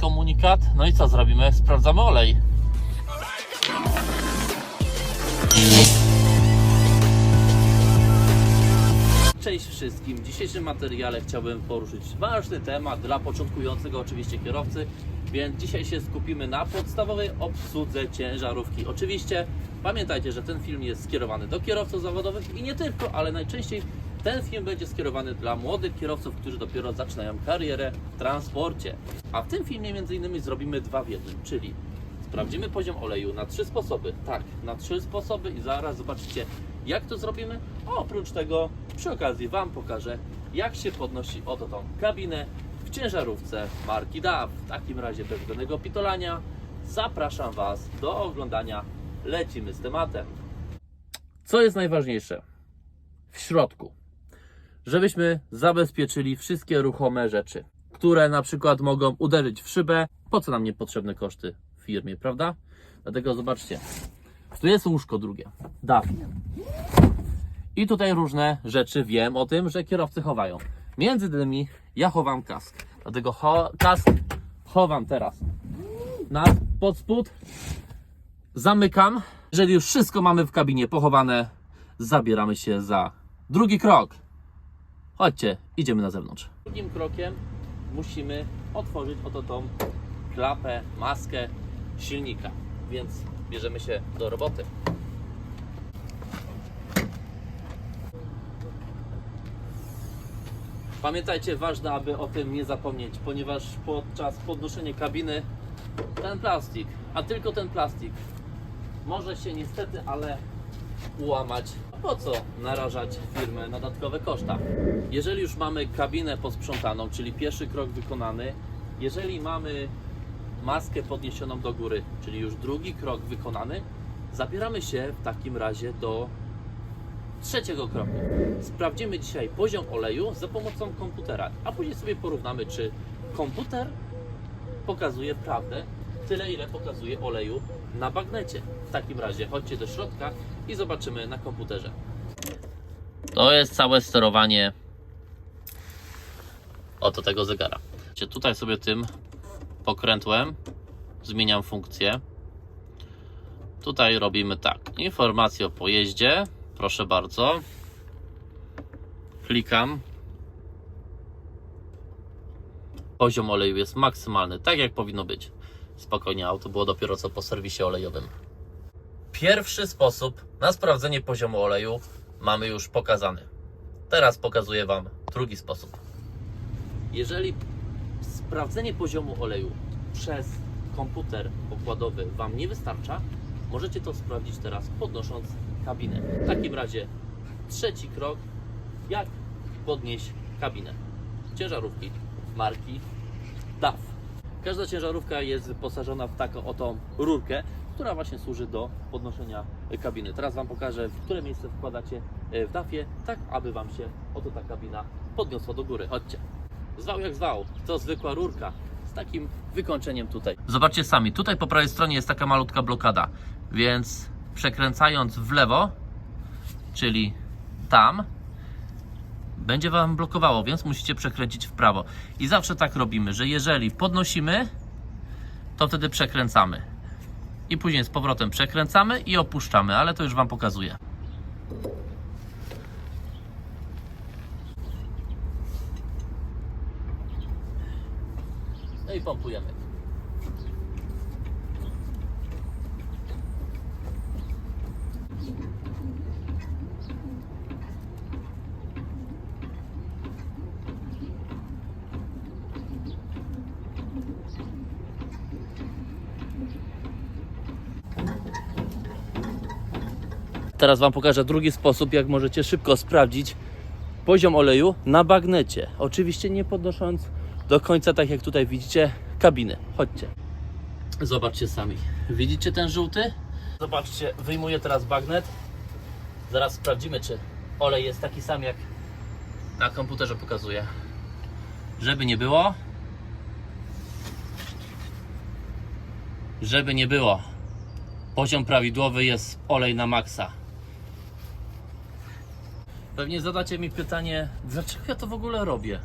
komunikat. No i co zrobimy? Sprawdzamy olej. Cześć wszystkim. W dzisiejszym materiale chciałbym poruszyć ważny temat dla początkującego oczywiście kierowcy, więc dzisiaj się skupimy na podstawowej obsłudze ciężarówki. Oczywiście pamiętajcie, że ten film jest skierowany do kierowców zawodowych i nie tylko, ale najczęściej ten film będzie skierowany dla młodych kierowców, którzy dopiero zaczynają karierę w transporcie. A w tym filmie innymi zrobimy dwa w jednym, czyli Sprawdzimy poziom oleju na trzy sposoby. Tak, na trzy sposoby i zaraz zobaczycie, jak to zrobimy. A oprócz tego, przy okazji Wam pokażę, jak się podnosi oto tą kabinę w ciężarówce marki DAF. W takim razie bez zbędnego pitolania zapraszam Was do oglądania. Lecimy z tematem. Co jest najważniejsze? W środku. Żebyśmy zabezpieczyli wszystkie ruchome rzeczy, które na przykład mogą uderzyć w szybę. Po co nam niepotrzebne koszty w firmie, prawda? Dlatego zobaczcie, tu jest łóżko drugie, dawne. I tutaj różne rzeczy wiem o tym, że kierowcy chowają. Między innymi ja chowam kask. Dlatego kask chowam teraz na pod spód. Zamykam. Jeżeli już wszystko mamy w kabinie pochowane, zabieramy się za drugi krok. Chodźcie, idziemy na zewnątrz. Drugim krokiem musimy otworzyć oto tą klapę, maskę silnika. Więc bierzemy się do roboty. Pamiętajcie, ważne, aby o tym nie zapomnieć, ponieważ podczas podnoszenia kabiny ten plastik, a tylko ten plastik, może się niestety, ale ułamać. Po co narażać firmę na dodatkowe koszta? Jeżeli już mamy kabinę posprzątaną, czyli pierwszy krok wykonany, jeżeli mamy maskę podniesioną do góry, czyli już drugi krok wykonany, zabieramy się w takim razie do trzeciego kroku. Sprawdzimy dzisiaj poziom oleju za pomocą komputera, a później sobie porównamy, czy komputer pokazuje prawdę, tyle ile pokazuje oleju na bagnecie. W takim razie chodźcie do środka i zobaczymy na komputerze. To jest całe sterowanie oto tego zegara. Tutaj sobie tym pokrętłem zmieniam funkcję. Tutaj robimy tak. Informacje o pojeździe. Proszę bardzo. Klikam. Poziom oleju jest maksymalny, tak jak powinno być. Spokojnie, auto było dopiero co po serwisie olejowym. Pierwszy sposób na sprawdzenie poziomu oleju mamy już pokazany. Teraz pokazuję Wam drugi sposób. Jeżeli sprawdzenie poziomu oleju przez komputer pokładowy Wam nie wystarcza, możecie to sprawdzić teraz podnosząc kabinę. W takim razie trzeci krok, jak podnieść kabinę ciężarówki marki DAF. Każda ciężarówka jest wyposażona w taką oto rurkę, która właśnie służy do podnoszenia kabiny. Teraz Wam pokażę, w które miejsce wkładacie e, w DAFie, tak aby Wam się oto ta kabina podniosła do góry. Chodźcie. Zwał jak zwał, to zwykła rurka z takim wykończeniem tutaj. Zobaczcie sami, tutaj po prawej stronie jest taka malutka blokada, więc przekręcając w lewo, czyli tam, będzie Wam blokowało, więc musicie przekręcić w prawo. I zawsze tak robimy, że jeżeli podnosimy, to wtedy przekręcamy. I później z powrotem przekręcamy i opuszczamy, ale to już Wam pokazuję. No i pompujemy. Teraz Wam pokażę drugi sposób, jak możecie szybko sprawdzić poziom oleju na bagnecie. Oczywiście nie podnosząc do końca, tak jak tutaj widzicie, kabiny. Chodźcie. Zobaczcie sami. Widzicie ten żółty? Zobaczcie, wyjmuję teraz bagnet. Zaraz sprawdzimy, czy olej jest taki sam, jak na komputerze pokazuje. Żeby nie było. Żeby nie było. Poziom prawidłowy jest olej na maksa. Pewnie zadacie mi pytanie, dlaczego ja to w ogóle robię?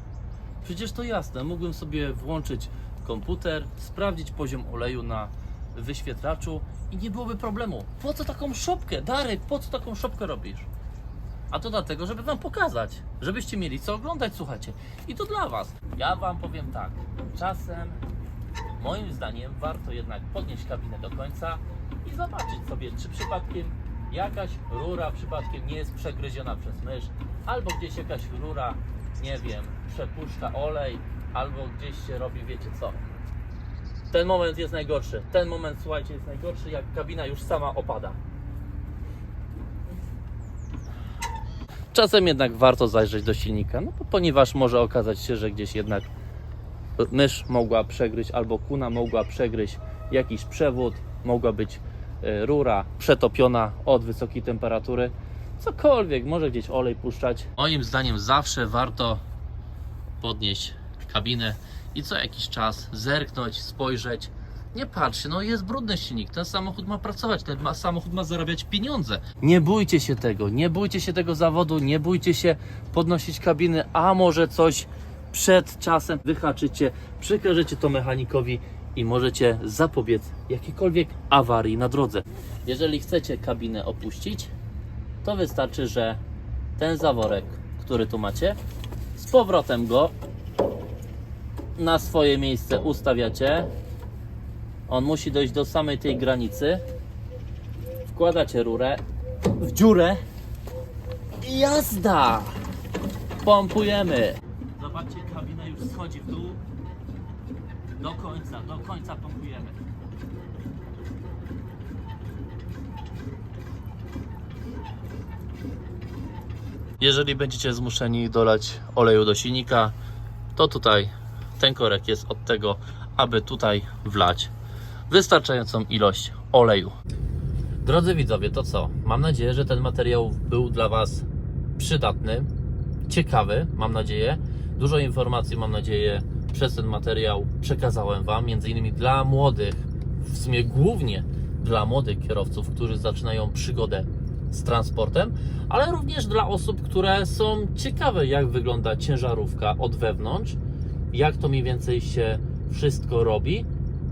Przecież to jasne, mógłbym sobie włączyć komputer, sprawdzić poziom oleju na wyświetlaczu i nie byłoby problemu. Po co taką szopkę? Darek, po co taką szopkę robisz? A to dlatego, żeby Wam pokazać, żebyście mieli co oglądać, słuchajcie. I to dla Was. Ja Wam powiem tak, czasem moim zdaniem warto jednak podnieść kabinę do końca i zobaczyć sobie, czy przypadkiem jakaś rura przypadkiem nie jest przegryziona przez mysz, albo gdzieś jakaś rura, nie wiem, przepuszcza olej, albo gdzieś się robi, wiecie co. Ten moment jest najgorszy. Ten moment, słuchajcie, jest najgorszy, jak kabina już sama opada. Czasem jednak warto zajrzeć do silnika, no ponieważ może okazać się, że gdzieś jednak mysz mogła przegryźć albo kuna mogła przegryźć jakiś przewód, mogła być rura przetopiona od wysokiej temperatury. Cokolwiek, może gdzieś olej puszczać. Moim zdaniem zawsze warto podnieść kabinę i co jakiś czas zerknąć, spojrzeć. Nie patrzcie, no jest brudny silnik. Ten samochód ma pracować, ten ma, samochód ma zarabiać pieniądze. Nie bójcie się tego, nie bójcie się tego zawodu, nie bójcie się podnosić kabiny, a może coś przed czasem wyhaczycie, przekażecie to mechanikowi i możecie zapobiec jakiejkolwiek awarii na drodze. Jeżeli chcecie kabinę opuścić, to wystarczy, że ten zaworek, który tu macie, z powrotem go na swoje miejsce ustawiacie. On musi dojść do samej tej granicy. Wkładacie rurę w dziurę i jazda! Pompujemy. Zobaczcie, kabina już schodzi w dół. Do końca, do końca pompujemy. Jeżeli będziecie zmuszeni dolać oleju do silnika, to tutaj ten korek jest od tego, aby tutaj wlać wystarczającą ilość oleju. Drodzy widzowie, to co? Mam nadzieję, że ten materiał był dla Was przydatny, ciekawy, mam nadzieję. Dużo informacji, mam nadzieję, przez ten materiał przekazałem Wam, między innymi dla młodych, w sumie głównie dla młodych kierowców, którzy zaczynają przygodę z transportem, ale również dla osób, które są ciekawe, jak wygląda ciężarówka od wewnątrz, jak to mniej więcej się wszystko robi.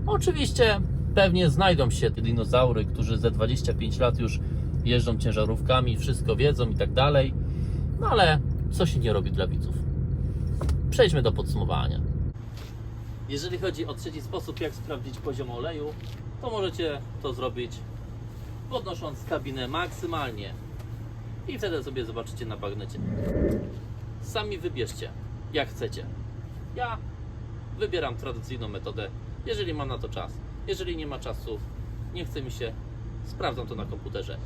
Oczywiście pewnie znajdą się te dinozaury, którzy ze 25 lat już jeżdżą ciężarówkami, wszystko wiedzą i tak dalej, no ale co się nie robi dla widzów. Przejdźmy do podsumowania. Jeżeli chodzi o trzeci sposób, jak sprawdzić poziom oleju, to możecie to zrobić podnosząc kabinę maksymalnie i wtedy sobie zobaczycie na bagnecie. Sami wybierzcie, jak chcecie. Ja wybieram tradycyjną metodę, jeżeli mam na to czas. Jeżeli nie ma czasu, nie chce mi się, sprawdzam to na komputerze.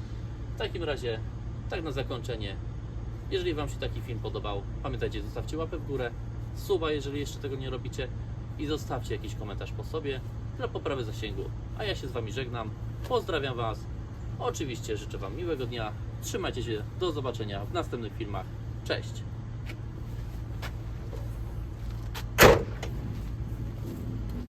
W takim razie, tak na zakończenie, jeżeli Wam się taki film podobał, pamiętajcie, zostawcie łapę w górę, suba, jeżeli jeszcze tego nie robicie i zostawcie jakiś komentarz po sobie dla poprawy zasięgu. A ja się z Wami żegnam, pozdrawiam Was, oczywiście życzę Wam miłego dnia, trzymajcie się, do zobaczenia w następnych filmach, cześć!